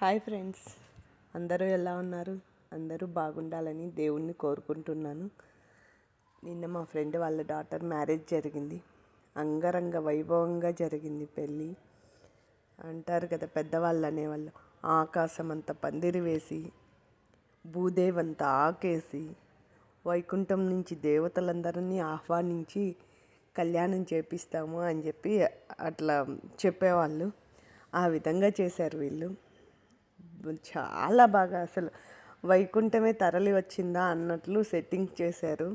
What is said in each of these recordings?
Hi friends. అందరూ ఎలా ఉన్నారు? అందరూ బాగుండాలని దేవుణ్ణి కోరుకుంటున్నాను. నిన్న మా ఫ్రెండ్ వాళ్ళ డాటర్ మ్యారేజ్ జరిగింది. అంగరంగ వైభవంగా జరిగింది పెళ్ళి. అంటారు కదా పెద్దవాళ్ళు అనేవాళ్ళు. ఆకాశం అంత పందిరి వేసి భూదేవంత ఆకేసి వైకుంఠం నుంచి దేవతలందరినీ ఆహ్వానించి కళ్యాణం చేపిస్తాము అని చెప్పి అట్లా చెప్పేవాళ్ళు. ఆ విధంగా చేశారు వీళ్ళు. చాలా బాగా అసలు వైకుంఠమే తరలి వచ్చిందా అన్నట్లు సెట్టింగ్ చేశారు.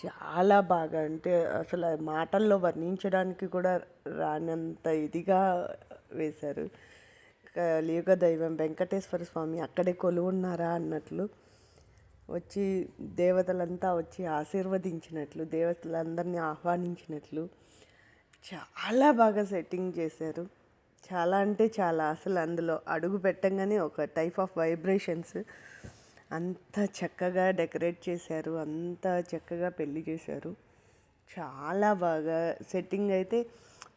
చాలా బాగా అంటే అసలు మాటల్లో వర్ణించడానికి కూడా రానంత ఇదిగా వేశారు. కలియుగ దైవం వెంకటేశ్వర స్వామి అక్కడే కొలువున్నారా అన్నట్లు వచ్చి దేవతలంతా వచ్చి ఆశీర్వదించినట్లు దేవతలందరినీ ఆహ్వానించినట్లు చాలా బాగా సెట్టింగ్ చేశారు. చాలా అంటే చాలా. అసలు అందులో అడుగు పెట్టంగానే ఒక టైప్ ఆఫ్ వైబ్రేషన్స్ అంత చక్కగా డెకరేట్ చేశారు. అంత చక్కగా పెళ్ళి చేశారు. చాలా బాగా. సెట్టింగ్ అయితే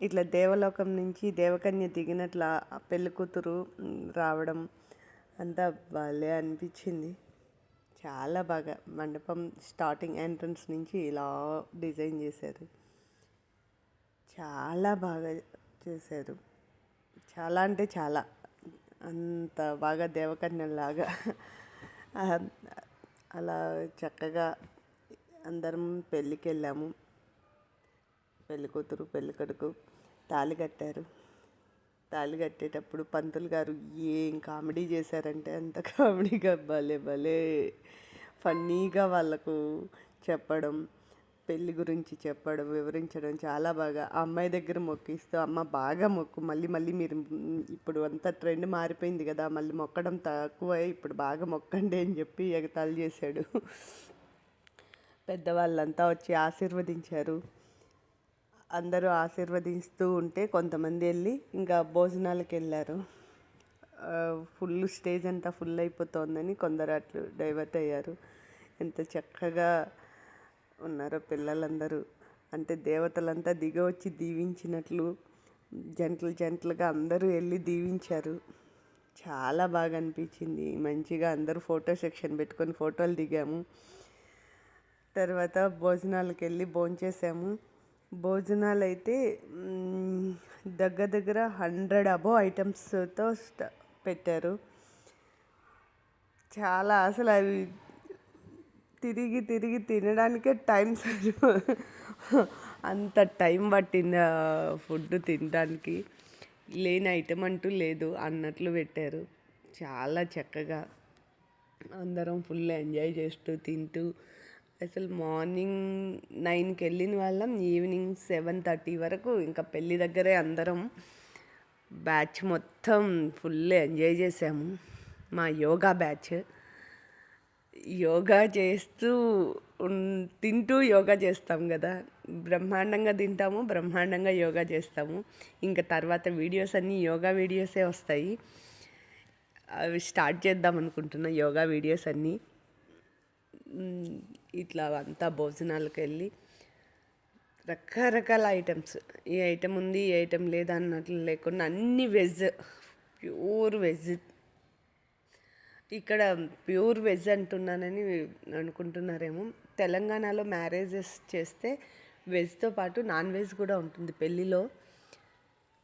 ఇట్లా దేవలోకం నుంచి దేవకన్య దిగినట్లా పెళ్ళికూతురు రావడం అంతా భలే అనిపించింది. చాలా బాగా. మండపం స్టార్టింగ్ ఎంట్రన్స్ నుంచి ఇలా డిజైన్ చేశారు. చాలా బాగా చేశారు. చాలా అంటే చాలా. అంత బాగా దేవకన్యలాగా అలా చక్కగా అందరం పెళ్ళికి వెళ్ళాము పెళ్ళి కూతురు పెళ్ళి కొడుకు తాళి కట్టారు. తాళి కట్టేటప్పుడు పంతులు గారు ఏం కామెడీ చేశారంటే అంత కామెడీగా భలే భలే ఫన్నీగా వాళ్ళకు చెప్పడం పెళ్ళి గురించి చెప్పడం వివరించడం చాలా బాగా. ఆ అమ్మాయి దగ్గర మొక్కిస్తూ అమ్మ బాగా మొక్కు మళ్ళీ మళ్ళీ మీరు ఇప్పుడు అంతా ట్రెండ్ మారిపోయింది కదా మళ్ళీ మొక్కడం తక్కువ ఇప్పుడు బాగా మొక్కండి అని చెప్పి ఎగతాలు చేశాడు. పెద్దవాళ్ళంతా వచ్చి ఆశీర్వదించారు. అందరూ ఆశీర్వదిస్తూ ఉంటే కొంతమంది వెళ్ళి ఇంకా భోజనాలకు వెళ్ళారు. ఫుల్ స్టేజ్ అంతా ఫుల్ అయిపోతుందని కొందరు అట్లు డైవర్ట్ అయ్యారు. ఎంత చక్కగా ఉన్నారో పిల్లలందరూ? అంటే దేవతలంతా దిగి వచ్చి దీవించినట్లు జంటలు జంటలుగా అందరూ వెళ్ళి దీవించారు. చాలా బాగా అనిపించింది. మంచిగా అందరూ ఫోటో సెక్షన్ పెట్టుకొని ఫోటోలు దిగాము. తర్వాత భోజనాలకు వెళ్ళి భోంచేసాము భోజనాలు అయితే దగ్గర దగ్గర హండ్రెడ్ అబో ఐటమ్స్తో పెట్టారు. చాలా అసలు అవి తిరిగి తిరిగి తినడానికే టైం అంత టైం పట్టింది ఆ ఫుడ్ తినడానికి. లేని ఐటెం అంటూ లేదు అన్నట్లు పెట్టారు. చాలా చక్కగా అందరం ఫుల్ ఎంజాయ్ చేస్తూ తింటూ అసలు మార్నింగ్ నైన్కి వెళ్ళిన వాళ్ళం ఈవినింగ్ సెవెన్ థర్టీ వరకు ఇంకా పెళ్ళి దగ్గరే అందరం బ్యాచ్ మొత్తం ఫుల్ ఎంజాయ్ చేసాము. మా యోగా బ్యాచ్. యోగా చేస్తూ తింటూ యోగా చేస్తాం కదా. బ్రహ్మాండంగా తింటాము బ్రహ్మాండంగా యోగా చేస్తాము. ఇంకా తర్వాత వీడియోస్ అన్నీ యోగా వీడియోసే వస్తాయి. అవి స్టార్ట్ చేద్దాం అనుకుంటున్నా యోగా వీడియోస్ అన్నీ. ఇట్లా అంతా భోజనాలకు వెళ్ళి రకరకాల ఐటమ్స్. ఈ ఐటమ్ ఉంది ఈ ఐటమ్ లేదా అన్నట్లు లేకుండా అన్ని వెజ్ ప్యూర్ వెజ్. ఇక్కడ ప్యూర్ వెజ్ అంటున్నానని అనుకుంటున్నారేమో. తెలంగాణలో మ్యారేజెస్ చేస్తే వెజ్తో పాటు నాన్ వెజ్ కూడా ఉంటుంది పెళ్ళిలో.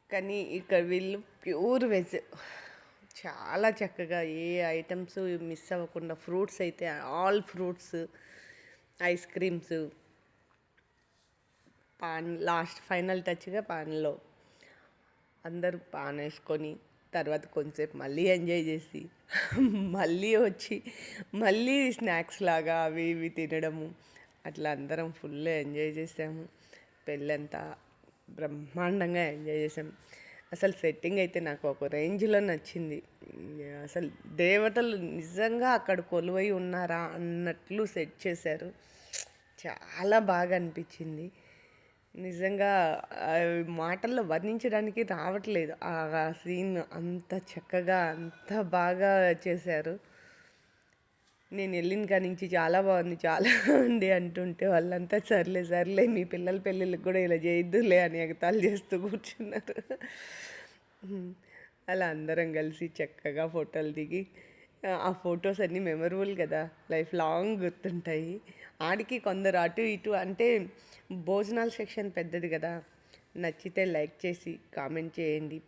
కానీ ఇక్కడ వీళ్ళు ప్యూర్ వెజ్. చాలా చక్కగా ఏ ఐటమ్స్ మిస్ అవ్వకుండా ఫ్రూట్స్ అయితే all fruits ice creams paan last final టచ్గా పాన్లో అందరూ పాన్ వేసుకొని తర్వాత కొంచెంసేపు మళ్ళీ ఎంజాయ్ చేసి మళ్ళీ వచ్చి మళ్ళీ స్నాక్స్ లాగా అవి ఇవి తినడము. అట్లా అందరం ఫుల్ ఎంజాయ్ చేసాము. పెళ్ళంతా బ్రహ్మాండంగా ఎంజాయ్ చేసాం. అసలు సెట్టింగ్ అయితే నాకు ఒక రేంజ్లో నచ్చింది. అసలు దేవతలు నిజంగా అక్కడ కొలువై ఉన్నారా అన్నట్లు సెట్ చేశారు. చాలా బాగా అనిపించింది. నిజంగా మాటల్లో వర్ణించడానికి రావట్లేదు. ఆ సీన్ అంత చక్కగా అంత బాగా చేశారు. నేను వెళ్ళిన కాడి నుంచి చాలా బాగుంది చాలా బాగుంది అంటుంటే వాళ్ళంతా సర్లే సర్లే మీ పిల్లల పెళ్ళిళ్ళకి కూడా ఇలా చేయొద్దులే అని ఎగతాలు చేస్తూ కూర్చున్నారు. అలా అందరం కలిసి చక్కగా ఫోటోలు దిగి ఆ ఫొటోస్ అన్నీ మెమరబుల్ కదా. లైఫ్ లాంగ్ గుర్తుంటాయి. ఆడికి కొందరు అటు ఇటు అంటే భోజనాల సెక్షన్ పెద్దది కదా. నచ్చితే లైక్ చేసి కామెంట్ చేయండి.